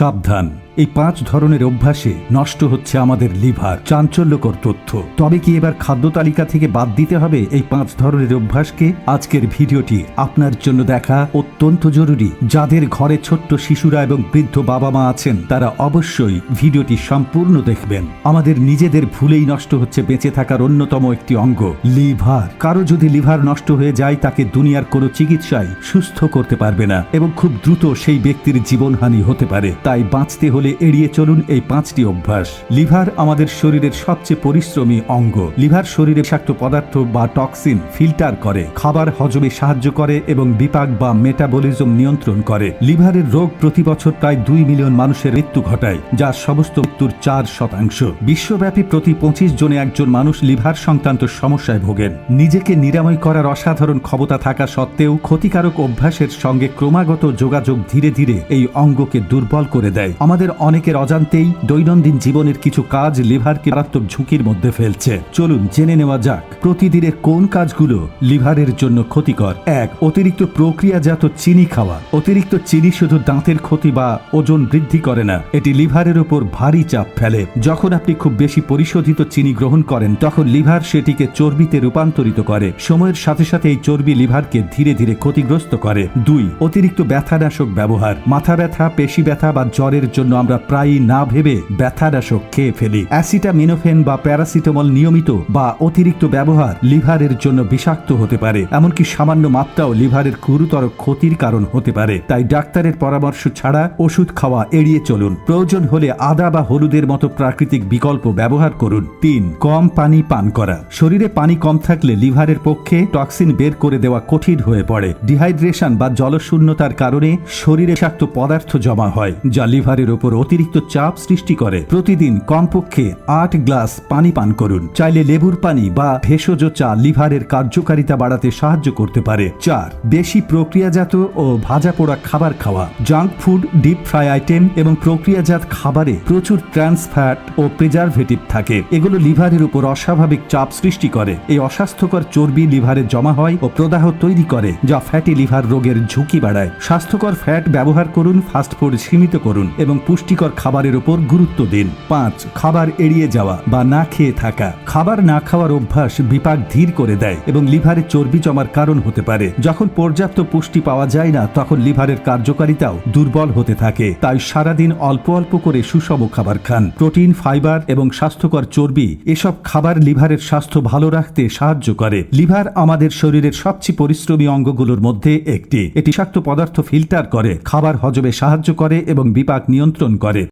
সাবধান এই পাঁচ ধরনের অভ্যাসে নষ্ট হচ্ছে আমাদের লিভার। চাঞ্চল্যকর তথ্য। তবে কি এবার খাদ্য তালিকা থেকে বাদ দিতে হবে এই পাঁচ ধরনের অভ্যাসকে? আজকের ভিডিওটি আপনার জন্য দেখা অত্যন্ত জরুরি। যাদের ঘরে ছোট্ট শিশুরা এবং বৃদ্ধ বাবা মা আছেন, তারা অবশ্যই ভিডিওটি সম্পূর্ণ দেখবেন। আমাদের নিজেদের ভুলেই নষ্ট হচ্ছে বেঁচে থাকার অন্যতম একটি অঙ্গ, লিভার। কারও যদি লিভার নষ্ট হয়ে যায়, তাকে দুনিয়ার কোনো চিকিৎসায় সুস্থ করতে পারবে না এবং খুব দ্রুত সেই ব্যক্তির জীবনহানি হতে পারে। তাই বাঁচতে হলে এড়িয়ে চলুন এই পাঁচটি অভ্যাস। লিভার আমাদের শরীরের সবচেয়ে পরিশ্রমী অঙ্গ। লিভার শরীরে বিষাক্ত পদার্থ বা টক্সিন ফিল্টার করে, খাবার হজমে সাহায্য করে এবং বিপাক বা মেটাবলিজম নিয়ন্ত্রণ করে। লিভারের রোগ প্রতি বছর প্রায় দুই মিলিয়ন মানুষের মৃত্যু ঘটায়, যা সমস্ত মৃত্যুর চার শতাংশ। বিশ্বব্যাপী প্রতি পঁচিশ জনে একজন মানুষ লিভার সংক্রান্ত সমস্যায় ভোগেন। নিজেকে নিরাময় করার অসাধারণ ক্ষমতা থাকা সত্ত্বেও ক্ষতিকারক অভ্যাসের সঙ্গে ক্রমাগত যোগাযোগ ধীরে ধীরে এই অঙ্গকে দুর্বল করে দেয়। আমাদের অনেকের অজান্তেই দৈনন্দিন জীবনের কিছু কাজ লিভারকে মারাত্মক ঝুঁকির মধ্যে ফেলছে। চলুন জেনে নেওয়া যাক, প্রতিদিনের কোন কাজগুলো লিভারের জন্য ক্ষতিকর? এক, অতিরিক্ত প্রক্রিয়াজাত চিনি খাওয়া। অতিরিক্ত চিনি শুধু দাঁতের ক্ষতি বা ওজন বৃদ্ধি করে না, এটি লিভারের উপর ভারী চাপ ফেলে। যখন আপনি খুব বেশি পরিশোধিত চিনি গ্রহণ করেন, তখন লিভার সেটিকে চর্বিতে রূপান্তরিত করে। সময়ের সাথে সাথে এই চর্বি লিভারকে ধীরে ধীরে ক্ষতিগ্রস্ত করে। দুই, অতিরিক্ত ব্যথানাশক ব্যবহার। মাথা ব্যথা, পেশি ব্যথা বা জ্বরের জন্য আমরা প্রায়ই না ভেবে ব্যথানাশক খেয়ে ফেলি। অ্যাসিটামিনোফেন বা প্যারাসিটামল নিয়মিত বা অতিরিক্ত ব্যবহার লিভারের জন্য বিষাক্ত হতে পারে। এমনকি সামান্য মাত্রাও লিভারের গুরুতর ক্ষতির কারণ হতে পারে। তাই ডাক্তারের পরামর্শ ছাড়া ওষুধ খাওয়া এড়িয়ে চলুন। প্রয়োজন হলে আদা বা হলুদের মতো প্রাকৃতিক বিকল্প ব্যবহার করুন। তিন, কম পানি পান করা। শরীরে পানি কম থাকলে লিভারের পক্ষে টক্সিন বের করে দেওয়া কঠিন হয়ে পড়ে। ডিহাইড্রেশন বা জলশূন্যতার কারণে শরীরে বিষাক্ত পদার্থ জমা হয়, যা লিভারের উপর অতিরিক্ত চাপ সৃষ্টি করে। প্রতিদিন কমপক্ষে আট গ্লাস পানি পান করুন। চাইলে লেবুর পানি বা ভেষজ চা লিভারের কার্যকারিতা বাড়াতে সাহায্য করতে পারে। চার বেশি প্রক্রিয়াজাত ও ভাজা পোড়া খাবার খাওয়া। Junk food, deep fry item এবং প্রক্রিয়াজাত খাবারে প্রচুর ট্রান্স ফ্যাট ও প্রিজারভেটিভ থাকে। এগুলো লিভারের উপর অস্বাভাবিক চাপ সৃষ্টি করে। এই অস্বাস্থ্যকর চর্বি লিভারে জমা হয় ও প্রদাহ তৈরি করে, যা ফ্যাটি লিভার রোগের ঝুঁকি বাড়ায়। স্বাস্থ্যকর ফ্যাট ব্যবহার করুন ফাস্টফুড সীমিত করুন এবং পুষ্টিকর খাবারের উপর গুরুত্ব দিন। পাঁচ, খাবার এড়িয়ে যাওয়া বা না খেয়ে থাকা। খাবার না খাওয়ার অভ্যাস বিপাক ধীর করে দেয় এবং লিভারে চর্বি জমার কারণ হতে পারে। যখন পর্যাপ্ত পুষ্টি পাওয়া যায় না, তখন লিভারের কার্যকারিতাও দুর্বল হতে থাকে। তাই সারাদিন অল্প অল্প করে সুষম খাবার খান। প্রোটিন, ফাইবার এবং স্বাস্থ্যকর চর্বি, এসব খাবার লিভারের স্বাস্থ্য ভালো রাখতে সাহায্য করে। লিভার আমাদের শরীরের সবচেয়ে পরিশ্রমী অঙ্গগুলোর মধ্যে একটি। এটি শাক্ত পদার্থ ফিল্টার করে। খাবার হজমে সাহায্য করে এবং বিপাক নিয়ন্ত্রণ করে।